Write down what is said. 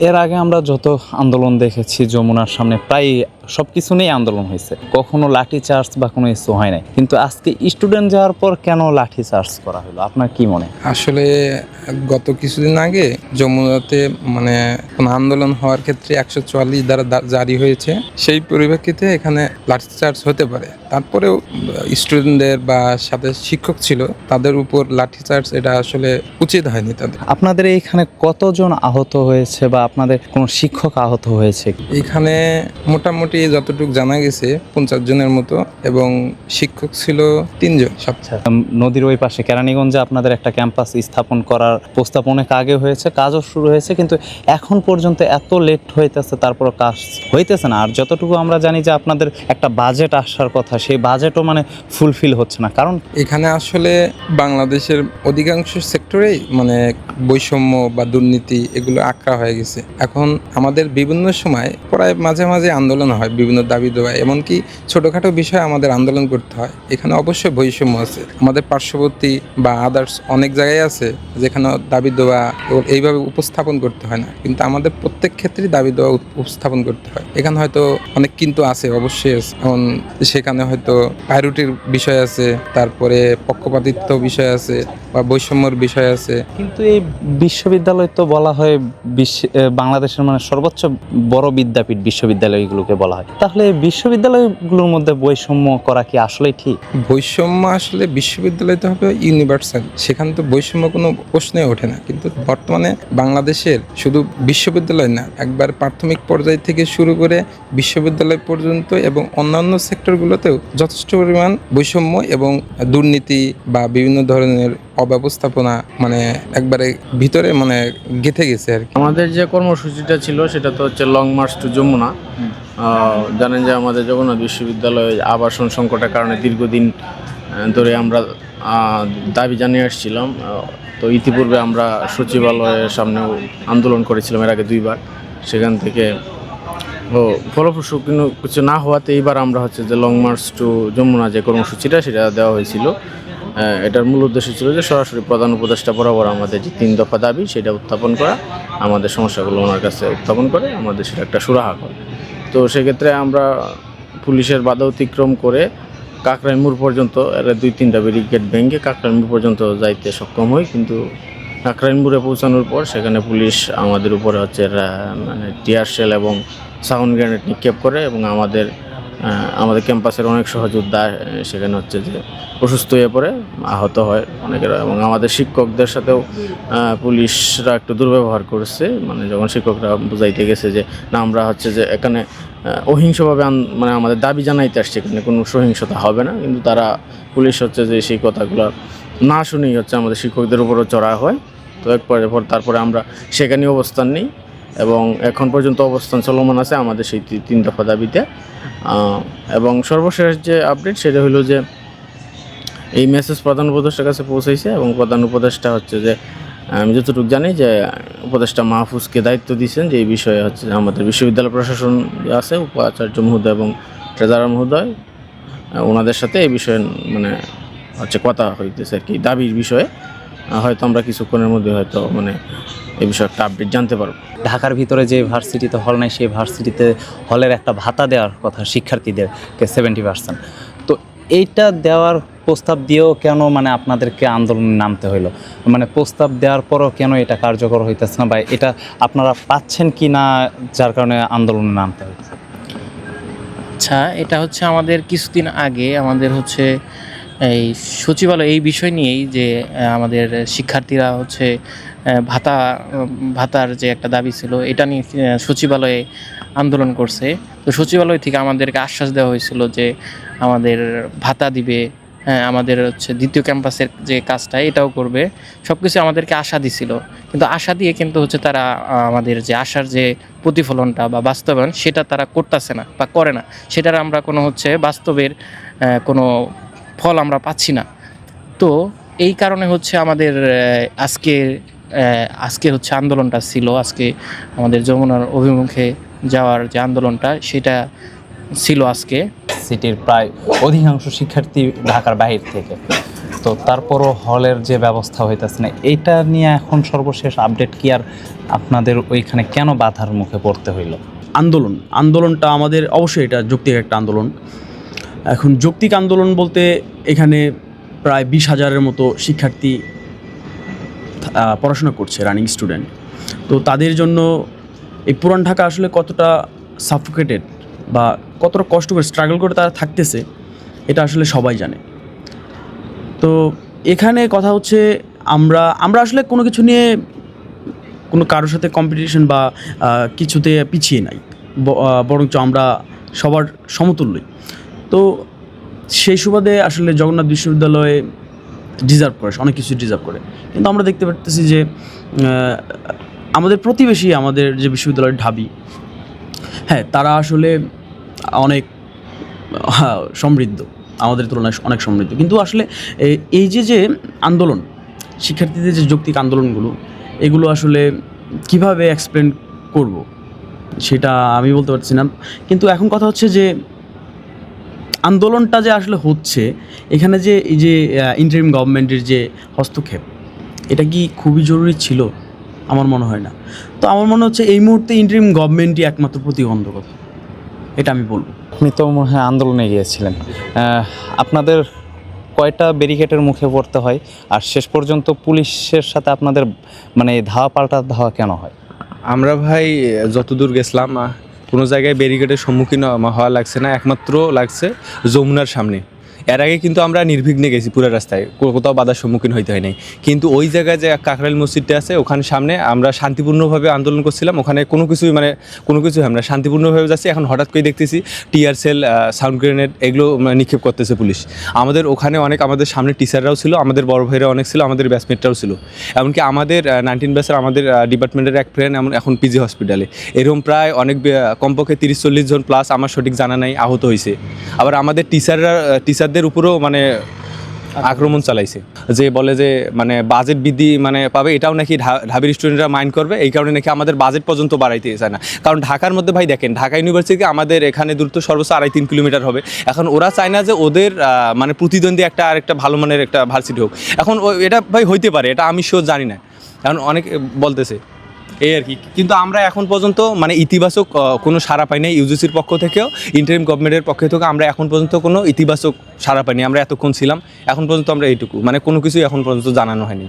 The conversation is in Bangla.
এর আগে আমরা যত আন্দোলন দেখেছি যমুনার সামনে প্রায় সব কিছু নিয়েই আন্দোলন হয়েছে। কখনো লাঠি চার্জ বা কোনো কিছু হয় নাই। কিন্তু আজকে স্টুডেন্ট যাওয়ার পর কেন লাঠি চার্জ করা হলো? আপনার কি মনে? আসলে গত কিছুদিন আগে যমুনাতে মানে কোনো আন্দোলন হওয়ার ক্ষেত্রে একশো চুয়াল্লিশ দ্বারা জারি হয়েছে। সেই পরিপ্রেক্ষিতে এখানে লাঠি চার্জ হতে পারে। তারপরেও স্টুডেন্টদের বা সাথে শিক্ষক ছিল তাদের উপর লাঠি চার্জ এটা আসলে উচিত হয়নি তাদের। আপনাদের এইখানে কতজন আহত হয়েছে বা আপনাদের কোনো শিক্ষক আহত হয়েছে? এখানে মোটামুটি যতটুকু জানা গেছে পঞ্চাশ জনের মতো এবং শিক্ষক ছিল তিনজন। সব উম, নদীর ওই পাশে কেরানীগঞ্জে আপনাদের একটা ক্যাম্পাস স্থাপন করার প্রস্তাব অনেক আগে হয়েছে কাজও শুরু হয়েছে কিন্তু এখন পর্যন্ত এত লেট হইতেছে তারপর কাজ হইতেছে না। আর যতটুকু আমরা জানি যে আপনাদের একটা বাজেট আসার কথা সেই বাজেটও মানে ফুলফিল হচ্ছে না। কারণ এখানে আসলে বাংলাদেশের অধিকাংশ সেক্টরেই মানে বৈষম্য বা দুর্নীতি এগুলো আঁকড়া হয়ে গেছে। এখন আমাদের বিভিন্ন সময় প্রায় মাঝে মাঝে আন্দোলন হয়। বিভিন্ন দাবি দেওয়া, এমনকি ছোটোখাটো বিষয়ে আমাদের আন্দোলন করতে হয়। এখানে অবশ্যই বৈষম্য আছে। আমাদের পার্শ্ববর্তী বা আদার্স অনেক জায়গায় আছে যেখানে দাবি দেওয়া এইভাবে উপস্থাপন করতে হয় না। কিন্তু আমাদের প্রত্যেক ক্ষেত্রেই দাবি দেওয়া উপস্থাপন করতে হয়। এখানে হয়তো অনেক কিন্তু আছে, অবশ্যই এখন সেখানে হয়তো পাইরুটির বিষয় আছে, তারপরে পক্ষপাতিত্ব বিষয় আছে বা বৈষম্যর বিষয় আছে। কিন্তু এই বিশ্ববিদ্যালয় তো বলা হয় বাংলাদেশের মানে সর্বোচ্চ বড় বিদ্যাপীঠ বিশ্ববিদ্যালয়গুলোকে বলা হয়। তাহলে বিশ্ববিদ্যালয়গুলোর মধ্যে বৈষম্য করা কি আসলে ঠিক? বৈষম্য আসলে বিশ্ববিদ্যালয়তে হবে ইউনিভার্সাল সেখানে তো বৈষম্য কোনো প্রশ্নে ওঠে না। কিন্তু বর্তমানে বাংলাদেশের শুধু বিশ্ববিদ্যালয় না, একবার প্রাথমিক পর্যায় থেকে শুরু করে বিশ্ববিদ্যালয় পর্যন্ত এবং অন্যান্য সেক্টরগুলোতেও যথেষ্ট পরিমাণ বৈষম্য এবং দুর্নীতি বা বিভিন্ন ধরনের অব্যবস্থাপনা মানে একবারে ভিতরে মানে গেঁথে গেছে আর কি। আমাদের যে কর্মসূচিটা ছিল সেটা তো হচ্ছে লং মার্চ টু যমুনা। জানেন যে আমাদের জগন্নাথ বিশ্ববিদ্যালয়ে আবাসন সংকটের কারণে দীর্ঘদিন ধরে আমরা দাবি জানিয়ে আসছিলাম। তো ইতিপূর্বে আমরা সচিবালয়ের সামনেও আন্দোলন করেছিলাম এর আগে দুইবার। সেখান থেকে ও ফলপ্রসূ কিন্তু কিছু না হওয়াতে এইবার আমরা হচ্ছে যে লং মার্চ টু যমুনা যে কর্মসূচিটা সেটা দেওয়া হয়েছিল। এটার মূল উদ্দেশ্য ছিল যে সরাসরি প্রধান উপদেষ্টা বরাবর আমাদের যে তিন দফা দাবি, সেটা উত্থাপন করা, আমাদের সমস্যাগুলো ওনার কাছে উত্থাপন করে, আমাদের সেটা একটা সুরাহা করে। তো সেক্ষেত্রে আমরা পুলিশের বাধা অতিক্রম করে কাকরাই মোড় পর্যন্ত, এর দুই তিনটা ব্যারিকেড ভেঙে কাকরাই মোড় পর্যন্ত যাইতে সক্ষম হই, কিন্তু কাকরাই পৌঁছানোর পর সেখানে পুলিশ আমাদের উপরে হচ্ছে মানে টিয়ার এবং সাউন্ড গ্রেনেড নিক্ষেপ করে এবং আমাদের আমাদের ক্যাম্পাসের অনেক সহযোদ্ধা সেখানে হচ্ছে যে অসুস্থ হয়ে পড়ে, আহত হয় অনেকের। এবং আমাদের শিক্ষকদের সাথেও পুলিশরা একটু দুর্ব্যবহার করেছে। মানে যখন শিক্ষকরা বুঝাইতে গেছে যে, না, আমরা হচ্ছে যে এখানে অহিংসভাবে মানে আমাদের দাবি জানাইতে আসছে এখানে, কোনো সহিংসতা হবে না। কিন্তু তারা, পুলিশ হচ্ছে যে সেই কথাগুলো না শুনেই হচ্ছে আমাদের শিক্ষকদের উপরও চড়া হয়। তো এক পর, তারপরে আমরা সেখানে অবস্থান নিই। এবং এখন পর্যন্ত অবস্থান চলমান আছে আমাদের সেই তিন দফা দাবিতে। এবং সর্বশেষ যে আপডেট সেটা হলো যে এই মেসেজ প্রধান উপদেষ্টার কাছে পৌঁছাইছে এবং প্রধান উপদেষ্টা হচ্ছে যে, আমি যতটুকু জানি যে উপদেষ্টা মাহফুজকে দায়িত্ব দিয়েছেন যে এই বিষয়ে হচ্ছে আমাদের বিশ্ববিদ্যালয় প্রশাসন আছে, উপাচার্য মহোদয় এবং ট্রেজারার মহোদয় ওনাদের সাথে এই বিষয়ে মানে হচ্ছে কথা হইতেছে আর কি, দাবির বিষয়ে। হয়তো আমরা কিছুক্ষণের মধ্যে হয়তো মানে এই বিষয়ে একটা আপডেট জানতে পারব। ঢাকার ভিতরে যে ভার্সিটিতে হল নাই সেই ভার্সিটিতে হলের একটা ভাতা দেওয়ার কথা শিক্ষার্থীদেরকে সেভেন্টি পার্সেন্ট তো এইটা দেওয়ার প্রস্তাব দিয়েও কেন মানে আপনাদেরকে আন্দোলনে নামতে হইল? মানে প্রস্তাব দেওয়ার পরও কেন এটা কার্যকর হইতেছে না বা এটা আপনারা পাচ্ছেন কি না যার কারণে আন্দোলনে নামতে হচ্ছে আচ্ছা এটা হচ্ছে আমাদের কিছুদিন আগে আমাদের হচ্ছে এই সচিবালয় এই বিষয় নিয়েই যে আমাদের শিক্ষার্থীরা হচ্ছে ভাতা ভাতার যে একটা দাবি ছিল, এটা নিয়ে সচিবালয়ে আন্দোলন করছে। তো সচিবালয় থেকে আমাদেরকে আশ্বাস দেওয়া হয়েছিল যে, আমাদের ভাতা দিবে হ্যাঁ আমাদের হচ্ছে দ্বিতীয় ক্যাম্পাসের যে কাজটা, এটাও করবে। সব কিছু আমাদেরকে আশা দিছিল। কিন্তু আশা দিয়ে কিন্তু হচ্ছে তারা আমাদের যে আশার যে প্রতিফলনটা বা বাস্তবায়ন, সেটা তারা করতেছে না বা করে না। সেটার আমরা কোনো হচ্ছে বাস্তবের কোনো ফল আমরা পাচ্ছি না। তো এই কারণে হচ্ছে আমাদের আজকে আজকে হচ্ছে আন্দোলনটা ছিল। আজকে আমাদের যমুনার অভিমুখে যাওয়ার যে আন্দোলনটা সেটা ছিল আজকে। সিটির প্রায় অধিকাংশ শিক্ষার্থী ঢাকার বাহির থেকে। তো তারপরও হলের যে ব্যবস্থা হইতেছে না এইটা নিয়ে এখন সর্বশেষ আপডেট কি আর আপনাদের ওইখানে কেন বাধার মুখে পড়তে হইল? আন্দোলন আন্দোলনটা আমাদের অবশ্যই এটা যৌক্তিক একটা আন্দোলন। এখন যৌক্তিক আন্দোলন বলতে এখানে প্রায় বিশ হাজারের মতো শিক্ষার্থী পড়াশোনা করছে রানিং স্টুডেন্ট তো তাদের জন্য এই পুরান ঢাকা আসলে কতটা সাফোকেটেড বা কতটা কষ্ট করে স্ট্রাগল করে তারা থাকতেছে, এটা আসলে সবাই জানে। তো এখানে কথা হচ্ছে আমরা আমরা আসলে কোনো কিছু নিয়ে কোনো কারোর সাথে কম্পিটিশন বা কিছুতে পিছিয়ে নাই বরঞ্চ আমরা সবার সমতুল্যই। তো সেই সুবাদে আসলে জগন্নাথ বিশ্ববিদ্যালয়ে ডিজার্ভ করে অনেক কিছু ডিজার্ভ করে। কিন্তু আমরা দেখতে পারতেছি যে আমাদের প্রতিবেশী আমাদের যে বিশ্ববিদ্যালয়ের ঢাবি হ্যাঁ তারা আসলে অনেক হ্যাঁ, সমৃদ্ধ। আমাদের তুলনায় অনেক সমৃদ্ধ। কিন্তু আসলে এই যে যে আন্দোলন শিক্ষার্থীদের যে যৌক্তিক আন্দোলনগুলো এগুলো আসলে কীভাবে এক্সপ্লেন করব সেটা আমি বলতে পারছি না। কিন্তু এখন কথা হচ্ছে যে আন্দোলনটা যে আসলে হচ্ছে এখানে যে এই যে ইন্টারিম গভর্নমেন্টের যে হস্তক্ষেপ এটা কি খুবই জরুরি ছিল? আমার মনে হয় না। তো আমার মনে হচ্ছে এই মুহূর্তে ইন্টারিম গভর্নমেন্টই একমাত্র প্রতিবন্ধকতা। এটা আমি বলব। আপনি তো মনে হয় আন্দোলনে গিয়েছিলেন। আপনাদের কয়টা ব্যারিকেডের মুখে পড়তে হয়? আর শেষ পর্যন্ত পুলিশের সাথে আপনাদের মানে ধাওয়া পাল্টা ধাওয়া কেন হয়? আমরা ভাই যতদূর গেছিলাম কোনো জায়গায় ব্যারিকেডের সম্মুখীন হওয়া- লাগছে না একমাত্র লাগছে যমুনার সামনে। এর আগে কিন্তু আমরা নির্বিঘ্নে গেছি পুরো রাস্তায়। কোথাও বাধার সম্মুখীন হইতে হয় নাই। কিন্তু ওই জায়গায় যে কাকরাইল মসজিদটা আছে, ওখানে সামনে আমরা শান্তিপূর্ণভাবে আন্দোলন করছিলাম। ওখানে কোনো কিছুই মানে কোনো কিছু আমরা শান্তিপূর্ণভাবে যাচ্ছি। এখন হঠাৎ করে দেখতেছি টিয়ার সেল সাউন্ড গ্রেনেড এগুলো মানে নিক্ষেপ করতেছে পুলিশ। আমাদের ওখানে অনেক, আমাদের সামনে টিচাররাও ছিল, আমাদের বড় ভাইরা অনেক ছিল, আমাদের ব্যাচমেটরাও ছিল। এমনকি আমাদের নাইনটিন ব্যাচের আমাদের ডিপার্টমেন্টের এক ফ্রেন্ড এমন এখন পিজি হসপিটালে এরকম প্রায় অনেক কমপক্ষে তিরিশ চল্লিশ জন প্লাস আমার সঠিক জানা নাই, আহত হয়েছে আবার আমাদের টিচাররা টিচারদের উপরেও মানে আক্রমণ চালাইছে। যে বলে যে মানে বাজেট বৃদ্ধি মানে পাবে, এটাও নাকি ঢাবির স্টুডেন্টরা মাইন্ড করবে, এই কারণে নাকি আমাদের বাজেট পর্যন্ত বাড়াইতে চায় না। কারণ ঢাকার মধ্যে ভাই দেখেন, ঢাকা ইউনিভার্সিটি আমাদের এখানে দূরত্ব সর্বোচ্চ আড়াই তিন কিলোমিটার হবে। এখন ওরা চায় না যে ওদের মানে প্রতিদ্বন্দ্বী একটা আর একটা ভালো মানের একটা ভার্সিটি হোক। এখন এটা ভাই হইতে পারে, এটা আমি শিওর জানি না। এখন অনেক বলতেছে এই আর কি। কিন্তু আমরা এখন পর্যন্ত মানে ইতিবাচক কোনো সাড়া পাই নাই ইউজিসির পক্ষ থেকেও ইন্টারিম গভর্নমেন্টের পক্ষ থেকে আমরা এখন পর্যন্ত কোনো ইতিবাচক সাড়া পাইনি, আমরা এতক্ষণ ছিলাম, এখন পর্যন্ত আমরা এইটুকু মানে কোনো কিছুই এখন পর্যন্ত জানানো হয়নি।